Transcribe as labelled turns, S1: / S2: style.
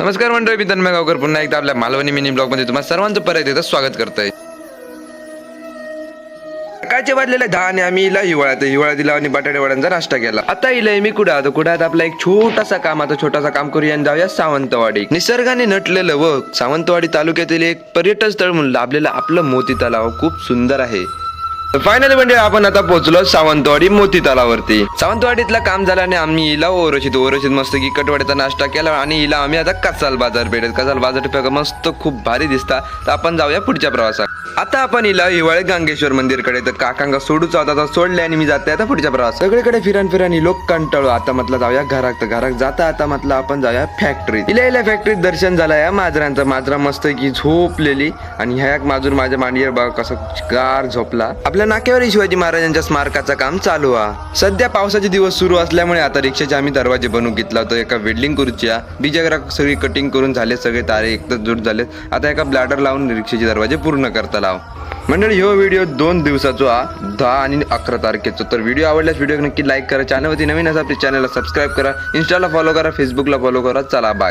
S1: नमस्कार मंडळी मी तन्मय गावकर. पुन्हा एकदा आपल्या मालवणी मिनी ब्लॉगमध्ये तुम्हाला सर्वांचं परत येतं स्वागत करतोय. सकाळचे वाजलेले दहा आणि आम्ही इला हिवाळ्यात. हिवाळा दिला आणि बटाटे वड्यांचा नाश्ता केला. आता इलाय मी कुठं? कुडात आता आपला एक छोटासा काम आता छोटासा काम करूया आणि जाऊया सावंतवाडी. निसर्गाने नटलेलं व सावंतवाडी तालुक्यातील एक पर्यटन स्थळ म्हणून लाभलेलं आपलं मोती तलाव खूप सुंदर आहे. फायनली म्हणजे आपण आता पोहोचलो सावंतवाडी मोती तलावरती सावंतवाडीतलं काम झालं आणि आम्ही हिला ओरशीत ओरशीत मस्त की कटवाडीचा नाश्ता केला आणि हिला आम्ही आता कसाल बाजार भेटत कसाल बाजार मस्त खूप भारी दिसता. तर आपण जाऊया पुढच्या प्रवासात. आता आपण इला हिवाळे गांगेश्वर मंदिरकडे. तर काकांका सोडूच होता आता सोडले आणि मी जाते आता पुढच्या प्रवास सगळीकडे फिरान फिरान ही लोक कंटाळू. आता म्हटलं जाऊया घरात. तर घरात जाता आता म्हटलं आपण जाऊया फॅक्टरीत इला इला फॅक्टरीत दर्शन झालं या माजरांचं. माजरा मस्त की झोपलेली. आणि ह्या एक माजूर माझ्या मांडीवर बघा कसं गार झोपला. आपल्या नाक्यावर शिवाजी महाराजांच्या स्मारकाचं काम चालू आहे सध्या पावसाचे दिवस सुरू असल्यामुळे आता रिक्षाचे आम्ही दरवाजे बनवून घेतला होता. एका वेल्डिंग करूच्या बीजाग्रा सगळी कटिंग करून झाले. सगळे तारे एकतर जुट झाले आता एका ब्लॅडर लावून रिक्षाचे दरवाजे पूर्ण करता लाव. मंडळी ह्यो व्हिडिओ दोन दिवसाचो हा दहा आणि अकरा तारखेचा. तर व्हिडिओ आवडल्यास व्हिडिओ नक्की लाईक करा चॅनलवरती नवीन असा आपल्या चॅनलला सबस्क्राईब करा इंस्टाला फॉलो करा फेसबुकला फॉलो करा. चला बाय